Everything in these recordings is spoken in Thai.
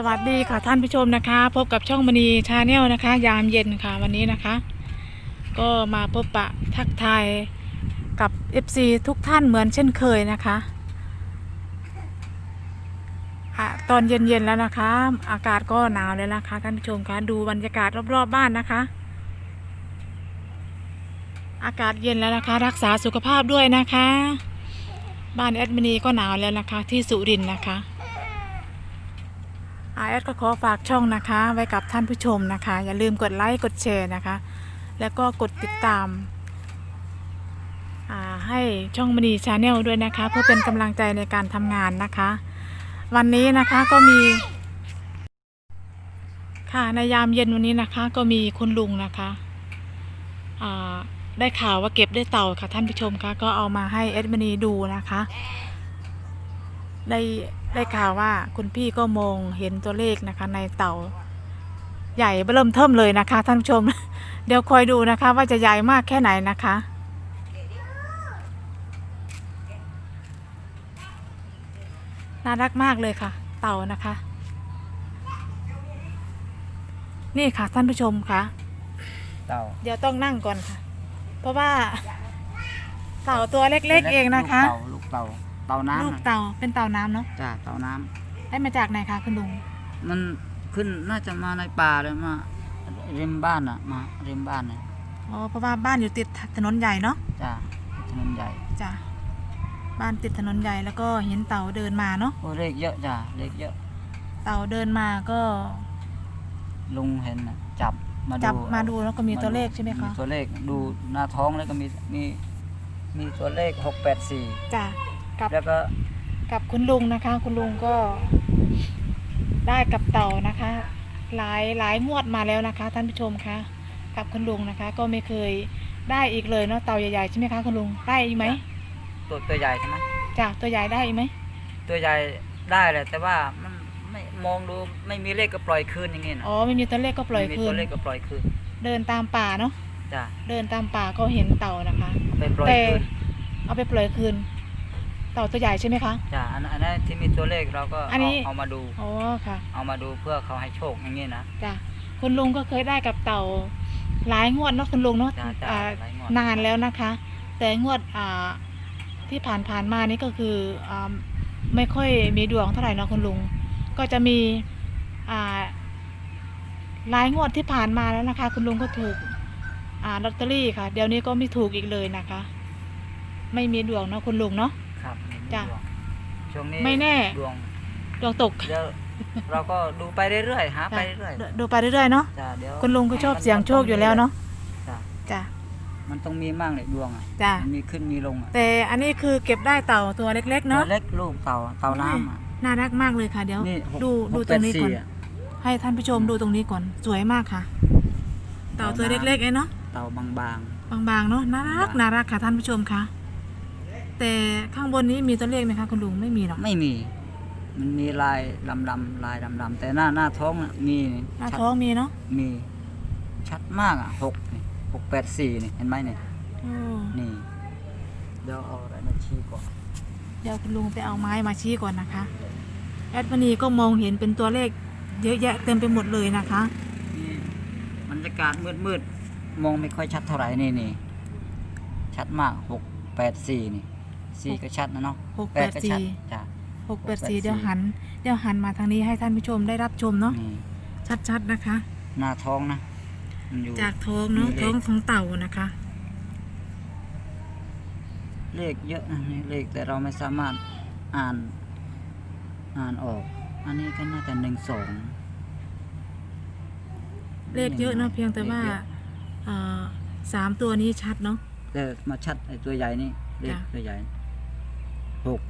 สวัสดีค่ะท่านผู้ชมนะคะ พบกับช่องมณีชาแนลนะคะ ยามเย็นค่ะวันนี้นะคะ ก็มาพบปะทักทายกับ FC ทุกท่านเหมือนเช่นเคยนะคะอะตอนเย็นๆแล้วนะคะ อากาศก็หนาวแล้วนะคะท่านผู้ชมคะดูบรรยากาศรอบๆบ้านนะคะ อากาศเย็นแล้วนะคะ รักษาสุขภาพด้วยนะคะ บ้านแอดมินีก็หนาวแล้วนะคะ ที่สุรินทร์นะคะ อาแอดก็ขอฝากช่องนะคะ ไว้กับท่านผู้ชมนะคะ อย่าลืมกดไลค์กดแชร์นะคะ แล้วก็กดติดตามาให้ช่องมณีชาแนลด้วยนะคะ เพื่อเป็นกำลังใจในการทำงานนะคะ วันนี้นะคะก็มี ค่ะในยามเย็นวันนี้นะคะ ก็มีคุณลุงนะคะได้ข่าวว่าเก็บได้เต่าค่ะท่านผู้ชมคะก็เอามาให้เอ็ดมินีดูนะคะ ได้ ได้ข่าวว่าคุณพี่ก็มองเห็นตัวเลขนะคะ ในเต่า ใหญ่เริ่มเทิมเลยนะคะ ท่านผู้ชม เดี๋ยวคอยดูนะคะ ว่าจะใหญ่มากแค่ไหนนะคะน่ารักมากเลยค่ะ เต่านะคะ นี่ค่ะท่านผู้ชมค่ะเต่าเดี๋ยวต้องนั่งก่อนค่ะ เพราะว่า เต่าตัวเล็กๆเองนะคะ ลูกเต่าลูก เต่าเต่าน้ำลูกน่ะเต่าเป็นเต่าน้ำเนาะจ้าเต่าน้ำได้มาจากไหนคะคุณลุงมันขึ้นน่าจะมาในป่าเลยมาริมบ้านอะมาริมบ้านเนี่ยอ๋อเพราะว่าบ้านอยู่ติดถนนใหญ่เนาะจ้าถนนใหญ่จ้ะบ้านติดถนนใหญ่แล้วก็เห็นเต่าเดินมาเนาะโอ้เลขเยอะจ้าเลขเยอะเต่าเดินมาก็ ลุงเห็นน่ะจับมาดูจับมาดูแล้วก็มีตัวเลขใช่ไหมคะตัวเลขดูหน้าท้องแล้วก็มีมีมีตัวเลขหกแปดสี่จ้ะ กับแล้วก็กับคุณลุงนะคะ คุณลุงก็ได้กับเต่านะคะ หลายหลายงวดมาแล้วนะคะ ท่านผู้ชมคะกับคุณลุงนะคะ ก็ไม่เคยได้อีกเลยเนาะเต่าใหญ่ๆใช่ไหมคะคุณลุงได้อีกไหมตัวตัวใหญ่ใช่ไหมจ้ะตัวใหญ่ได้อีกไหมตัวใหญ่ได้แหละแต่ว่ามันไม่มองดูไม่มีเลขก็ปล่อยคืนอย่างงี้นะอ๋อไม่มีตัวเลขก็ปล่อยไม่มีคืตันวเลขก็ปล่อยคืน เดินตามป่าเนาะจ้าเดินตามป่าก็เห็นเต่านะคะไปปล่อยแต่คืนเอาไปปล่อยคืน เต่าตัวใหญ่ใช่ไหมคะ จ้าอันนั้นอันนั้นที่มีตัวเลขเราก็อันเอานี้เอามาดู อ๋อค่ะเอามาดูเพื่อเขาให้โชคอย่างงี้นะ จ้ะคุณลุงก็เคยได้กับเต่าหลายงวดเนาะคุณลุงเนาะจ้ะจ้ะอ่าหลายงวด นานแล้วนะคะ แต่งวดอ่าที่ผ่านผ่านๆมานี่ก็คืออ่าไม่ค่อยมีดวงเท่าไหร่เนาะคุณลุง ก็จะมีอ่าหลายงวดที่ผ่านมาแล้วนะคะ คุณลุงก็ถูกอ่าลอตเตอรี่ค่ะ เดี๋ยวนี้ก็ไม่ถูกอีกเลยนะคะ ไม่มีดวงเนาะคุณลุงเนาะ ครับไม่มีจ้ะดวงช่วงนี้ไม่แน่ ดวงดวงตกเดี๋ยวเราก็ดูไปเรื่อยๆหาไปเรื่อยดูดูไปเรื่อยๆเนาะๆจ้าเดี๋ยวคุณลุงก็ชอบเสี่ยงโชคอยู่แล้วเนาะจ้ะจ้ะมันต้องมีมั่งเลยดวงอะจ้ะมันมีขึ้นมีลงอะแต่อันนี้คือเก็บได้เต่าตัวเล็กๆตัวเนาะเล็กลูกเต่าเต่าน้ำอะน่ารักมากเลยค่ะเดี๋ยว นี่หกดูหดูกตรงนี้แปดก่อน สี่ะให้ท่านผู้ชมดูตรงนี้ก่อนสวยมากค่ะ เต่าเต่าตัวน้ำเล็กๆเองเนาะเต่าบาง บางๆเนาะน่ารักบางน่ารักค่ะท่านผู้ชมค่ะ แต่ข้างบนนี้มีตัวเลขไหมคะคุณลุงไม่มีหรอกๆไม่มี มันมีลายดำๆลายดำๆแต่หน้าหน้าท้องน่ะมีหน้าชัดท้องมีเนาะมี ชัดมากอะหกนี่หกแปดสี่นี่เห็นไหมเนี่ยโอ้นี่ เดี๋ยวเอาอะไรมาชี้ก่อนเดี๋ยวคุณลุงไปเอาไม้มาชี้ก่อนนะคะ แอดมินีก็มองเห็นเป็นตัวเลขเยอะแยะเต็มไปหมดเลยนะคะ นี่บรรยากาศมืดๆมองไม่ค่อยชัดเท่าไหร่นี่นี่ชัดมากหกแปดสี่นี่ สี่ก็ชัดนะเนาะหกแปดก็สี่ชัดจ้ะ หกแปดสี่เดี๋ยวหัน เดี๋ยวหันมาทางนี้ให้ท่านผู้ชมได้รับชมเนาะนี่ชัดๆนะคะ หน้าท้องนะมันอยู่ จากท้องเนาะมีเลข ท้องของเต่านะคะ เลขเยอะนะนี่เลขแต่เราไม่สามารถอ่านอ่านออก อันนี้ก็น่าจะหนึ่งสองเลขเยอะเนาะเพียงแต่ว่าเลขเยอะเอ่อสามตัวนี้ชัดเนาะ แต่มาชัดไอ้ตัวใหญ่นี่เลขจ้ะ ตัวใหญ่ หก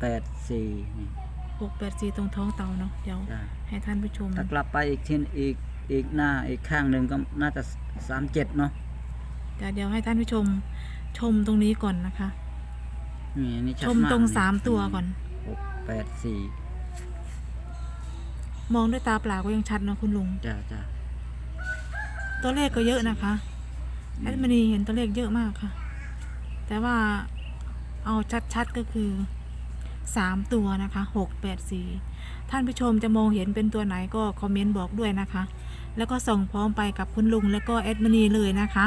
แปดสี่นี่ หกแปดสี่ตรงท้องเต่าเนาะเดี๋ยว จ้ะ ให้ท่านผู้ชม ถ้ากลับไปอีกทีอีกอีกหน้าอีกข้างหนึ่งก็น่าจะสามเจ็ดเนาะแต่เดี๋ยวให้ท่านผู้ชมชมตรงนี้ก่อนนะคะ นี่อันนี่ชัดชมมากตรงนี่สามตัวก่อน หกแปดสี่มองด้วยตาเปล่าก็ยังชัดเนาะคุณลุง จ้าจ้าตัวเลขก็เยอะนะคะแอดมินีเห็นตัวเลขเยอะมากค่ะ แต่ว่า เอาชัดๆก็คือสามตัวนะคะหกแปดสี่ท่านผู้ชมจะมองเห็นเป็นตัวไหนก็คอมเมนต์บอกด้วยนะคะ แล้วก็ส่งพร้อมไปกับคุณลุงแล้วก็แอดมินีเลยนะคะ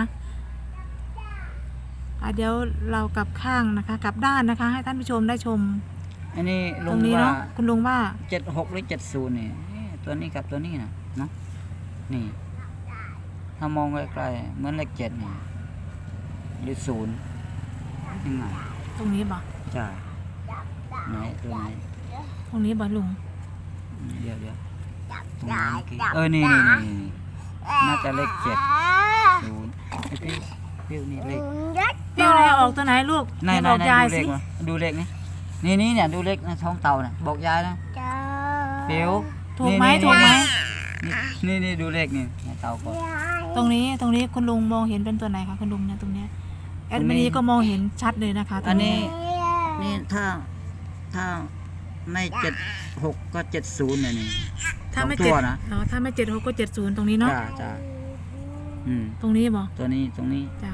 อะเดี๋ยวเรากลับข้างนะคะกลับด้านนะคะ ให้ท่านผู้ชมได้ชม อันนี้ตลุรงงนี้ว่าเนาะคุณลุงว่าเจ็ดหกหรือเจ็ดศูนย์นี่เอ๊ะตัวนี้กับตัวนี้นะเนาะนี่ ถ้ามองไกลๆเหมือนเลขเจ็ดนี่หรือศูนย์ยังไง ตรงนี้บ่ใช่ไหนตัวไหนตรงนี้บ่ลุงเดี๋ยวเดี๋ยวตรงไหนเมื่อกี้เออนี่นี่นี่นี่น่าจะเลขเจ็ดศูนย์ไอ้พี่พี่นี่เลขเดี๋ยวอะไรออกตัวไหนลูกไหนเดี๋ยวไหนบอกไหนยายดูเลสิขมาดูเลขนี่นี่นี่เนี่ยดูเลขในท้องเต่าน่ะบอกยายนะเปียวถูกไหมนี่นี่ถูกไหมนี่นี่ดูเลขนี่ในเต่าก่อนตรงนี้ตรงนี้คุณลุงมองเห็นเป็นตัวไหนคะคุณลุงเนี่ยตรงเนี้ย แอดตรงนี้มินีก็มองเห็นชัดเลยนะคะตรอันงนี้ นี่ถ้าถ้าไม่เจ็ดหกก็เจ็ดศูนย์เนี่ยนี่ถ้าไม่สองตัเจ็ดวนะอ๋อถ้าไม่เจ็ดหกก็เจ็ดศูนย์ตรงนี้เนาะจ้าจ้าอืม ตรงนี้บ่ตัวนี้ตรงนี้จ้ะ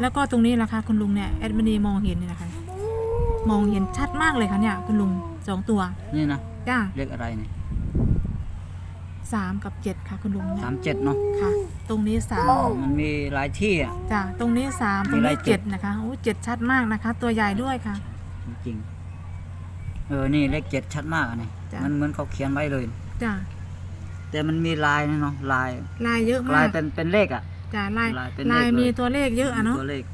แล้วก็ตรงนี้ล่ะคะคุณลุงเนี่ยแอดมินีมองเห็นเนี่ยนะคะมองเห็นชัดมากเลยค่ะเนี่ยคุณลุงสองตัวนี่นะจ้าเลขอะไรนี่ สามกับเจ็ดค่ะคุณลุงเนี่ยสามเจ็ดเนาะค่ะ ตรงนี้สามมันมีหลายที่อะ จ้ะตรงนี้สามตมีรงอะไรนี้เจ็เจ็ดดนะคะโอ้เจ็ดชัดมากนะคะ ตัวใหญ่ด้วยค่ะ จริงๆเออนี่เลขเจ็ดชัดมากอันนี้จ้ะ มันเหมือนเขาเขียนไว้เลย จ้ะแต่มันมีลายนะเนาะลายลายเยอะลามายกเป็นเป็นเลขอะ จ้ะลายลายเป็นเลขลายเลยมีตัวเลขเยอะอะเนาะตัวเลข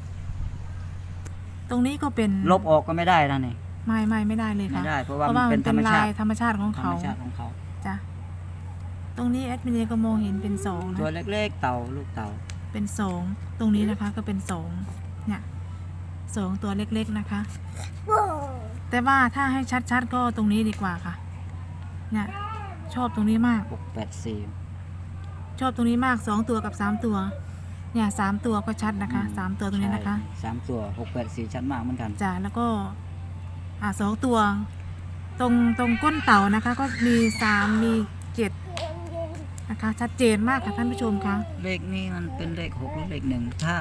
ตรงนี้ก็เป็นลบออกก็ไม่ได้นะนี่ ไม่ไม่ไม่ได้เลยไม่ค่ะได้เพราะเพว่าราะมันว่าเป็มันนธรเป็นรมชาลายติธรรมชาติของธรรเขามชาติของเขา จ้ะ ตรงนี้แอดมินีก็มองเห็นเป็นสองนะตัวเล็กๆ เต่าลูกเต่าเป็นสองตรงนี้นะคะก็เป็นสองเนี่ยสองตัวเล็กๆนะคะ แต่ว่าถ้าให้ชัดๆก็ตรงนี้ดีกว่าค่ะ เนี่ยชอบตรงนี้มากหกแปดสี่ชอบตรงนี้มากสองตัวกับสามตัว เนี่ยสามตัวก็ชัดนะคะสามตัวตรงนี้นะคะใช่สามตัวหกแปดสี่ชัดมากเหมือนกันจ้ะแล้วก็อ่าสองตัว ตรงตรงก้นเต่านะคะ ก็มีสามมีเจ็ด นะคะ ชัดเจนมากค่ะท่านผู้ชมคะเลขนี้มันเป็นเลขหกหรือเลขหนึ่งถ้า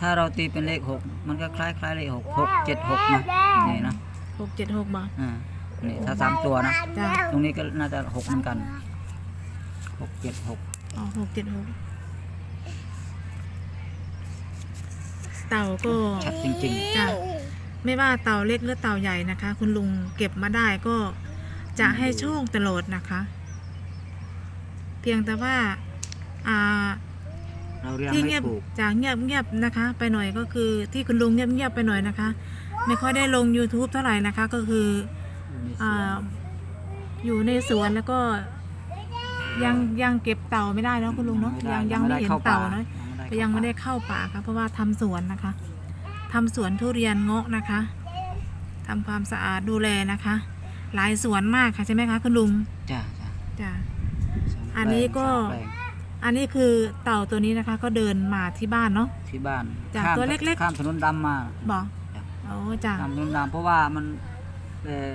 ถ้าเราตีเป็นเลขหกมันก็คล้ายคล้ายๆเลขหกหกเจ็ดหกนะนี่นะหกเจ็ดหกบาทอ่านี่ถ้าสามตัวนะ จ้ะตรงนี้ก็น่าจะหกเหมือนกันหกเจ็ดหกอ๋อหกเจ็ดหกเต่าก็ชัดจริง จ้ะไม่ว่าเต่าเล็กหรือเต่าใหญ่นะคะ คุณลุงเก็บมาได้ก็จะให้โชคตลอดนะคะเพียงแต่ว่าอ่าๆเราเรียงที่ไม่เงียบถูกจากเงียบเงียบนะคะ ไปหน่อยก็คือที่คุณลุงเงียบเงียบไปหน่อยนะคะ ไม่ค่อยได้ลง YouTube เท่าไหร่นะคะก็คืออ่าอยู่ในสวนแล้วก็ยังยังเก็บเต่าไม่ได้เนาะคุณลุงเนาะยังยังไม่เห็นเต่าเนาะ ก็ยังไม่ได้เข้าป่าค่ะเพราะว่าทำสวนนะคะทำสวนทุเรียนเงาะนะคะทำความสะอาดดูแลนะคะ หลายสวนมากค่ะใช่ไหมคะคุณลุงจ้าจ้าจ้ะสง อันนี้ก็สามแปลงอันนี้คือเต่าตัวนี้นะคะก็เดินมาที่บ้านเนาะ ที่บ้านจ้ะข้ามตัวเล็กๆ ข้ามถนนดำมาบอกจ้ะโอ้จ้ะข้ามถนนดำเพราะว่ามันเอ่อ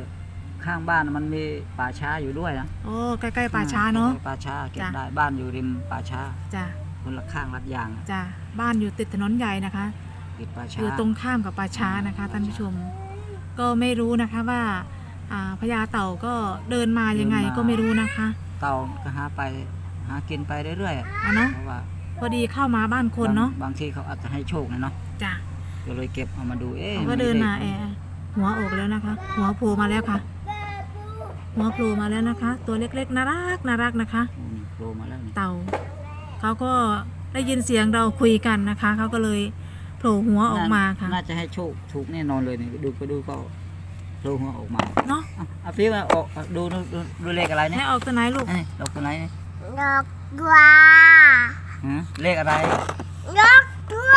ข้างบ้านมันมีป่าช้าอยู่ด้วยนะโอ้ใกล้ๆป่าช้าเนาะ ป่าช้าเก็บจ้ะ ได้บ้านอยู่ริมป่าช้าจ้ะคนละข้างรัดยางอะจ้ะบ้านอยู่ติดถนนใหญ่นะคะ ติดป่าอช้า ยู่ตรงข้ามกับป่าช้านะคะท่านผู้ชม ก็ไม่รู้นะคะว่าอ่าพญาเต่าก็เดินมายังไงก็ไม่รู้นะคะ เต่าก็หาไปหากินไปเรื่อยๆอะอะเนาะเพราะว่าพอดีเข้ามาบ้านคนเนาะบางบางทีเขาอาจจะให้โชคนะเนาะจ้ะก็เลยเก็บเอามาดูเอ๊ะเขาก็เดินมาแอร์หัวออกแล้วนะคะ หัวโผล่มาแล้วค่ะ หัวโผล่มาแล้วนะคะ ตัวเล็กๆน่ารักน่ารักนะคะอืมโผล่มาแล้วนี่เต่าเขาก็ได้ยินเสียงเราคุยกันนะคะเขาก็เลยโผล่หัวออกมาค่ะน่าจะให้โชคถูกแน่นอนเลยนี่ดูก็ดูก็ โผล่หัวออกมาเนาะอะเอาฟิวมาออกเอาดูดูดูดูเลขอะไรเนี่ยให้ออกตัวไหนลูกนี่ดอกตัวไหนนี่ดอกบัวฮะเลขอะไรดอกบัว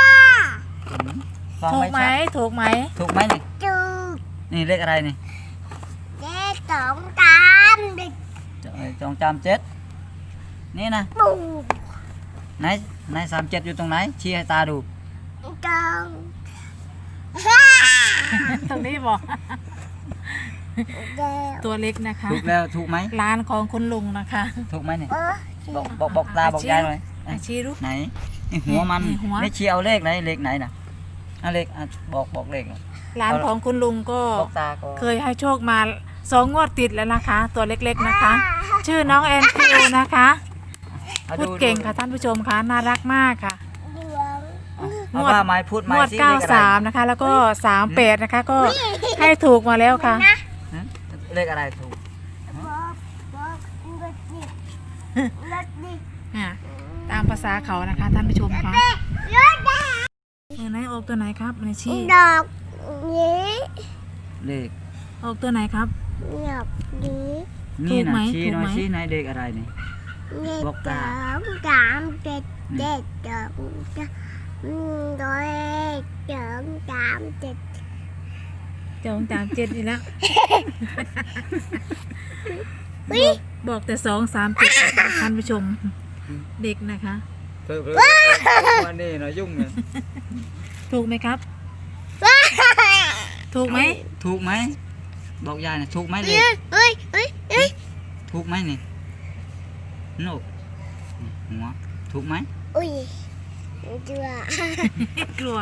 อืมฟังถูกไหมชัดถูกไหมถูกไหมนี่จูนี่เลขอะไรนี่เลขสองสามเด็กจจองจามเจ็ดนี่นะปูไหนไหนสามเจ็ดอยู่ตรงไหนชี้ให้ตาดูจองตรงนี้บอกเดียว ตัวเล็กนะคะ ถูกแล้วถูกไหมร้านของคุณลุงนะคะ ถูกไหมนี่เออบอกบอกบอกตาบอกยายหน่อยอะชี้ลูกไหนนี่หัวมันนี่หัวไม่ชี้เอาเลขไหนเลขไหนน่ะเอาเลขอะบอกบอกเลขอะร้านของคุณลุงก็บอกตาก็เคยให้โชคมาสองงวดติดแล้วนะคะ ตัวเล็กๆนะคะ ชื่อน้องแอนฟิวนะคะอาพูดเก่งค่ะท่านผู้ชมค่ะน่ารักมากค่ะดวงเอาว่าไม้พูดงไม้วดสิเลขอะไร93นะคะ แล้วก็38นะคะ ก็ให้ถูกมาแล้วค่ะฮะ เลขอะไรถูกบอกบอกรถดิรถดิอะตามภาษาเขานะคะท่านผู้ชมค่ะรถดิเออไหนออกตัวไหนครับในชี้ดอกนี้เลขออกตัวไหนครับดอกนี้นี่ถูกไหมนะชี้ถูกหน่อยไหมชี้ไหนเลขอะไรนี่เด็ดบอกสตาองสามเจ็ดเจ็ดสองสามร้อยสองสามเจ็ด จองตามเจ็ดอีกแล้ววิบอกแต่สองสามเจ็ดท่านผู้ชม เด็กนะคะเพิ่มเลยวันนี้นะยุ่งเลยถูกไหมครับ ถูกไหมถูกไหมบอกยายนะถูกไหมเลเฮ้ขยเฮ้ยเฮ้ยเฮ้ยถูกไหมนี่โนกหัวถูกไหม อุ้ยเจือกลัว